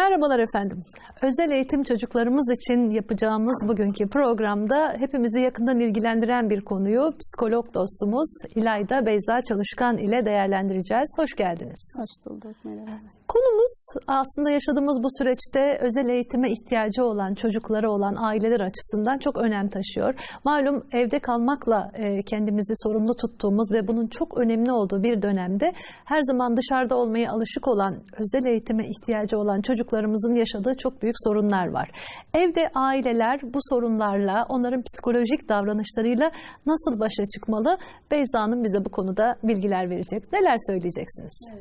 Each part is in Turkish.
Merhabalar efendim. Özel eğitim çocuklarımız için yapacağımız bugünkü programda hepimizi yakından ilgilendiren bir konuyu psikolog dostumuz İlayda Beyza Çalışkan ile değerlendireceğiz. Hoş geldiniz. Hoş bulduk. Merhaba. Konumuz aslında yaşadığımız bu süreçte özel eğitime ihtiyacı olan çocuklara olan aileler açısından çok önem taşıyor. Malum evde kalmakla e, kendimizi sorumlu tuttuğumuz ve bunun çok önemli olduğu bir dönemde her zaman dışarıda olmaya alışık olan özel eğitime ihtiyacı olan çocuklarımızın yaşadığı çok büyük sorunlar var. Evde aileler bu sorunlarla, onların psikolojik davranışlarıyla nasıl başa çıkmalı? Beyza Hanım bize bu konuda bilgiler verecek. Neler söyleyeceksiniz? Ee,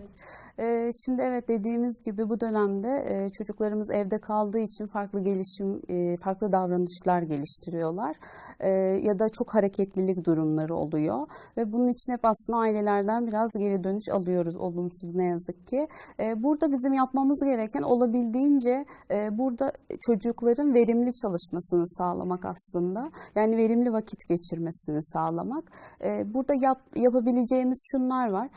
Şimdi evet dediğimiz gibi bu dönemde çocuklarımız evde kaldığı için farklı gelişim, farklı davranışlar geliştiriyorlar. Ya da çok hareketlilik durumları oluyor. Ve bunun için hep aslında ailelerden biraz geri dönüş alıyoruz olumsuz ne yazık ki. Burada bizim yapmamız gereken olabildiğince burada çocukların verimli çalışmasını sağlamak aslında. Yani verimli vakit geçirmesini sağlamak. Burada yap, yapabileceğimiz şunlar var.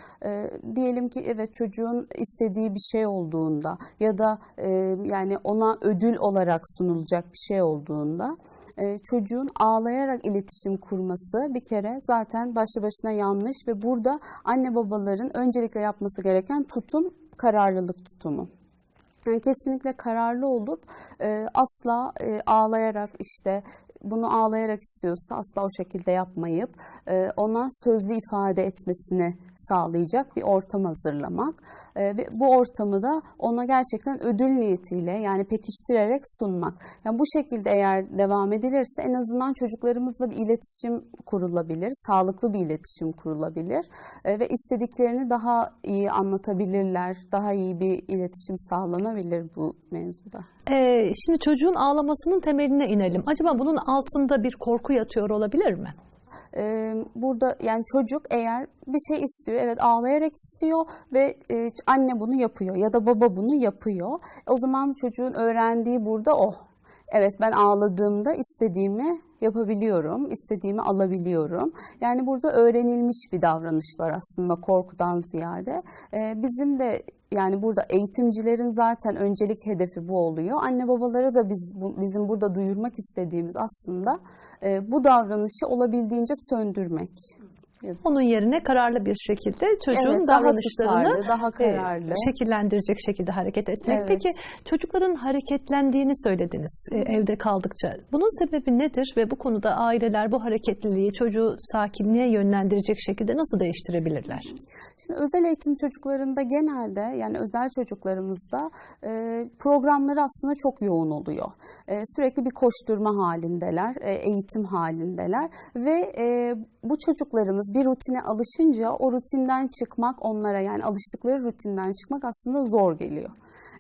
Diyelim ki evet çocuğun istediği bir şey olduğunda ya da e, yani ona ödül olarak sunulacak bir şey olduğunda e, çocuğun ağlayarak iletişim kurması bir kere zaten başlı başına yanlış ve burada anne babaların öncelikle yapması gereken tutum kararlılık tutumu. Yani kesinlikle kararlı olup e, asla e, ağlayarak işte bunu ağlayarak istiyorsa asla o şekilde yapmayıp e, ona sözlü ifade etmesini sağlayacak bir ortam hazırlamak E, ve bu ortamı da ona gerçekten ödül niyetiyle yani pekiştirerek sunmak. Yani bu şekilde eğer devam edilirse en azından çocuklarımızla bir iletişim kurulabilir, sağlıklı bir iletişim kurulabilir E, ve istediklerini daha iyi anlatabilirler, daha iyi bir iletişim sağlanabilir bu mevzuda. Ee, şimdi çocuğun ağlamasının temeline inelim. Acaba bunun altında bir korku yatıyor olabilir mi? Ee, burada yani çocuk eğer bir şey istiyor, evet ağlayarak istiyor ve e, anne bunu yapıyor ya da baba bunu yapıyor. O zaman çocuğun öğrendiği burada o. Evet ben ağladığımda istediğimi yapabiliyorum, istediğimi alabiliyorum. Yani burada öğrenilmiş bir davranış var aslında korkudan ziyade. Ee, bizim de yani burada eğitimcilerin zaten öncelik hedefi bu oluyor. Anne babalara da biz bizim burada duyurmak istediğimiz aslında e, bu davranışı olabildiğince söndürmek. Onun yerine kararlı bir şekilde çocuğun Evet, daha davranışlarını daha e, kararlı. şekillendirecek şekilde hareket etmek. Evet. Peki çocukların hareketlendiğini söylediniz e, evde kaldıkça. Bunun sebebi nedir ve bu konuda aileler bu hareketliliği çocuğu sakinliğe yönlendirecek şekilde nasıl değiştirebilirler? Şimdi özel eğitim çocuklarında genelde yani özel çocuklarımızda e, programları aslında çok yoğun oluyor. E, sürekli bir koşturma halindeler, e, eğitim halindeler ve e, bu çocuklarımız bir rutine alışınca o rutinden çıkmak onlara yani alıştıkları rutinden çıkmak aslında zor geliyor.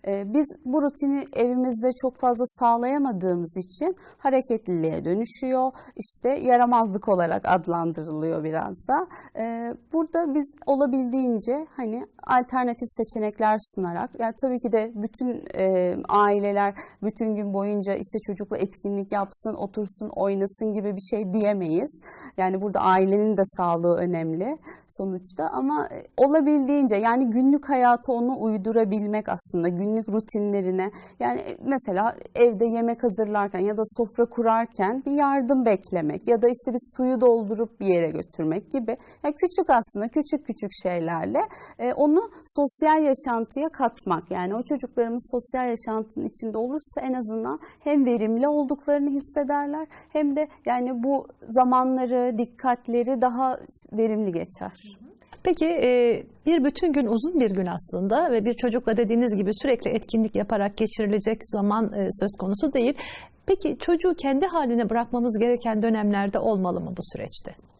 E, Biz bu rutini evimizde çok fazla sağlayamadığımız için hareketliliğe dönüşüyor. İşte yaramazlık olarak adlandırılıyor biraz da. E, Burada biz olabildiğince hani alternatif seçenekler sunarak, yani tabii ki de bütün e, aileler bütün gün boyunca işte çocukla etkinlik yapsın, otursun, oynasın gibi bir şey diyemeyiz. Yani burada ailenin de sağlığı önemli sonuçta ama e, olabildiğince yani günlük hayata onu uydurabilmek aslında günlük rutinlerine yani e, mesela evde yemek hazırlarken ya da sofra kurarken bir yardım beklemek ya da işte bir suyu doldurup bir yere götürmek gibi yani küçük aslında küçük küçük şeylerle e, onu sosyal yaşantıya katmak yani o çocuklarımız sosyal yaşantının içinde olursa en azından hem verimli olduklarını hissederler hem de yani bu zamanları dikkatleri daha verimli geçer. Peki e, bir bütün gün uzun bir gün aslında ve bir çocukla dediğiniz gibi sürekli etkinlik yaparak geçirilecek zaman e, söz konusu değil. Peki çocuğu kendi haline bırakmamız gereken dönemlerde olmalı mı bu süreçte?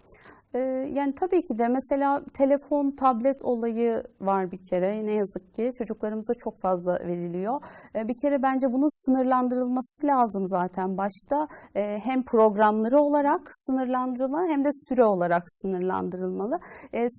Ee, Yani tabii ki de mesela telefon, tablet olayı var bir kere. Ne yazık ki çocuklarımıza çok fazla veriliyor. Ee, Bir kere bence bunun sınırlandırılması lazım zaten başta. Ee, Hem programları olarak sınırlandırılmalı hem de süre olarak sınırlandırılmalı.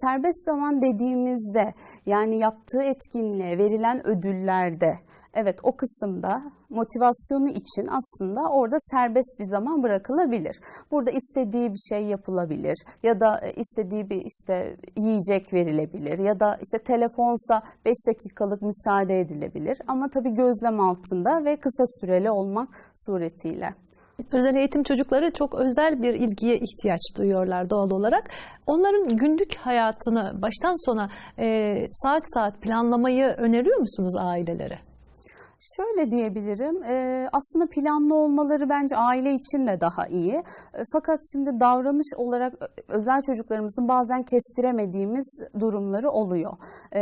Serbest zaman dediğimizde yani yaptığı etkinliğe verilen ödüllerde Evet o kısımda motivasyonu için aslında orada serbest bir zaman bırakılabilir. Burada istediği bir şey yapılabilir ya da e, istediği bir işte yiyecek verilebilir ya da işte telefonsa 5 dakikalık müsaade edilebilir. Ama tabii gözlem altında ve kısa süreli olmak suretiyle. Özel eğitim çocukları çok özel bir ilgiye ihtiyaç duyuyorlar doğal olarak. Onların günlük hayatını baştan sona e, saat saat planlamayı öneriyor musunuz ailelere? Şöyle diyebilirim, aslında planlı olmaları bence aile için de daha iyi. Fakat şimdi davranış olarak özel çocuklarımızın bazen kestiremediğimiz durumları oluyor.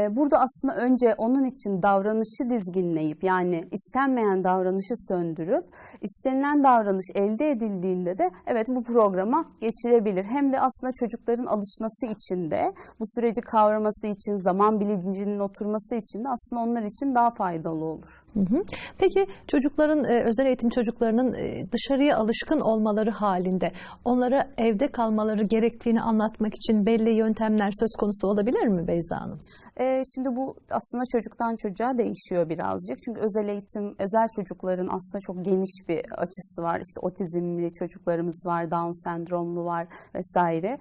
Burada aslında önce onun için davranışı dizginleyip yani istenmeyen davranışı söndürüp istenilen davranış elde edildiğinde de evet bu programa geçilebilir. Hem de aslında çocukların alışması için de bu süreci kavraması için zaman bilincinin oturması için de aslında onlar için daha faydalı olur. Hı hı. Peki çocukların e, özel eğitim çocuklarının e, dışarıya alışkın olmaları halinde onlara evde kalmaları gerektiğini anlatmak için belli yöntemler söz konusu olabilir mi Beyza Hanım? Ee, şimdi bu aslında çocuktan çocuğa değişiyor birazcık. Çünkü özel eğitim, özel çocukların aslında çok geniş bir açısı var. İşte otizmli çocuklarımız var, Down sendromlu var vesaire.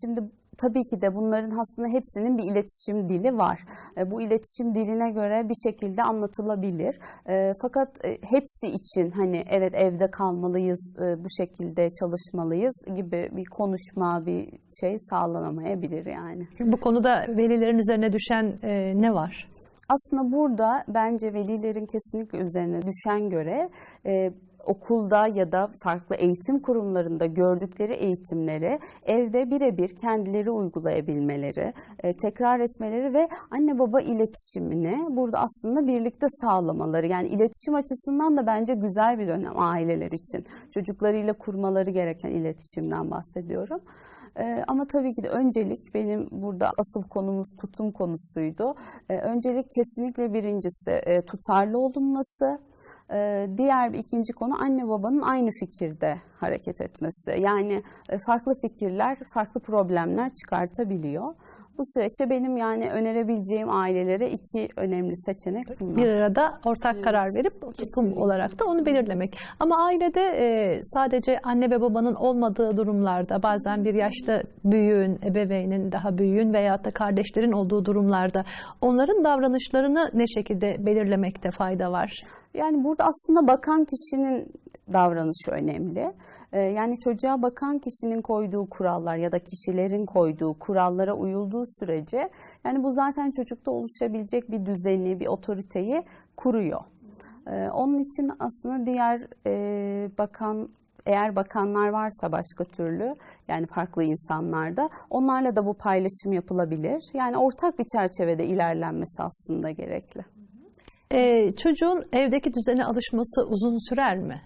Şimdi tabii ki de bunların aslında hepsinin bir iletişim dili var. Ee, bu iletişim diline göre bir şekilde anlatılabilir. Ee, fakat e, hepsi için hani evet evde kalmalıyız, e, bu şekilde çalışmalıyız gibi bir konuşma, bir şey sağlanamayabilir yani. Bu konuda velilerin üzerine düşen e, ne var? Aslında burada bence velilerin kesinlikle üzerine düşen göre e, okulda ya da farklı eğitim kurumlarında gördükleri eğitimleri evde birebir kendileri uygulayabilmeleri, e, tekrar etmeleri ve anne baba iletişimini burada aslında birlikte sağlamaları. Yani iletişim açısından da bence güzel bir dönem aileler için. Çocuklarıyla kurmaları gereken iletişimden bahsediyorum. Ee, ama tabii ki de öncelik benim burada asıl konumuz tutum konusuydu. Ee, öncelik kesinlikle birincisi e, tutarlı olunması. Ee, diğer bir ikinci konu anne babanın aynı fikirde hareket etmesi. Yani e, farklı fikirler farklı problemler çıkartabiliyor. Bu süreçte benim yani önerebileceğim ailelere iki önemli seçenek bunlar. Bir arada ortak karar verip tutum olarak da onu belirlemek. Ama ailede e, sadece anne ve babanın olmadığı durumlarda bazen bir yaşlı büyüğün, ebeveynin daha büyüğün veyahut da kardeşlerin olduğu durumlarda onların davranışlarını ne şekilde belirlemekte fayda var? Yani burada aslında bakan kişinin davranışı önemli. Ee, Yani çocuğa bakan kişinin koyduğu kurallar ya da kişilerin koyduğu kurallara uyulduğu sürece yani bu zaten çocukta oluşabilecek bir düzeni, bir otoriteyi kuruyor. Ee, Onun için aslında diğer e, bakan eğer bakanlar varsa başka türlü yani farklı insanlarda onlarla da bu paylaşım yapılabilir. Yani ortak bir çerçevede ilerlenmesi aslında gerekli. E, çocuğun evdeki düzene alışması uzun sürer mi?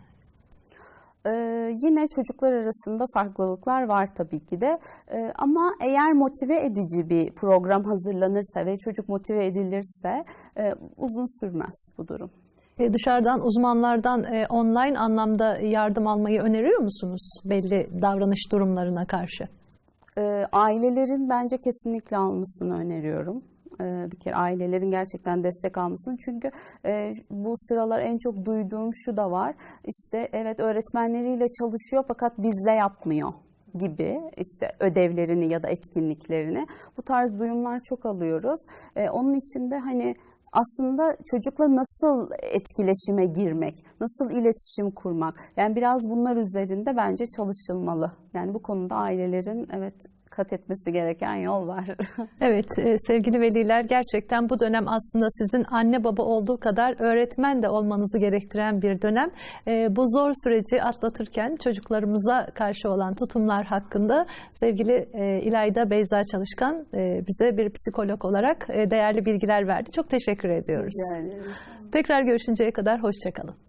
Ee, yine çocuklar arasında farklılıklar var tabii ki de Ee, ama eğer motive edici bir program hazırlanırsa ve çocuk motive edilirse e, uzun sürmez bu durum. E, dışarıdan uzmanlardan e, online anlamda yardım almayı öneriyor musunuz belli davranış durumlarına karşı? Ee, ailelerin bence kesinlikle almasını öneriyorum. Ee, bir kere ailelerin gerçekten destek almasını çünkü e, bu sıralar en çok duyduğum şu da var işte evet öğretmenleriyle çalışıyor fakat bizle yapmıyor gibi işte ödevlerini ya da etkinliklerini bu tarz duyumlar çok alıyoruz. Ee, onun için de hani aslında çocukla nasıl etkileşime girmek, nasıl iletişim kurmak yani biraz bunlar üzerinde bence çalışılmalı. Yani bu konuda ailelerin evet kat etmesi gereken yol var. Evet e, sevgili veliler gerçekten bu dönem aslında sizin anne baba olduğu kadar öğretmen de olmanızı gerektiren bir dönem. E, Bu zor süreci atlatırken çocuklarımıza karşı olan tutumlar hakkında sevgili e, İlayda Beyza Çalışkan e, bize bir psikolog olarak e, değerli bilgiler verdi. Çok teşekkür ediyoruz. Yani. Tekrar görüşünceye kadar hoşçakalın.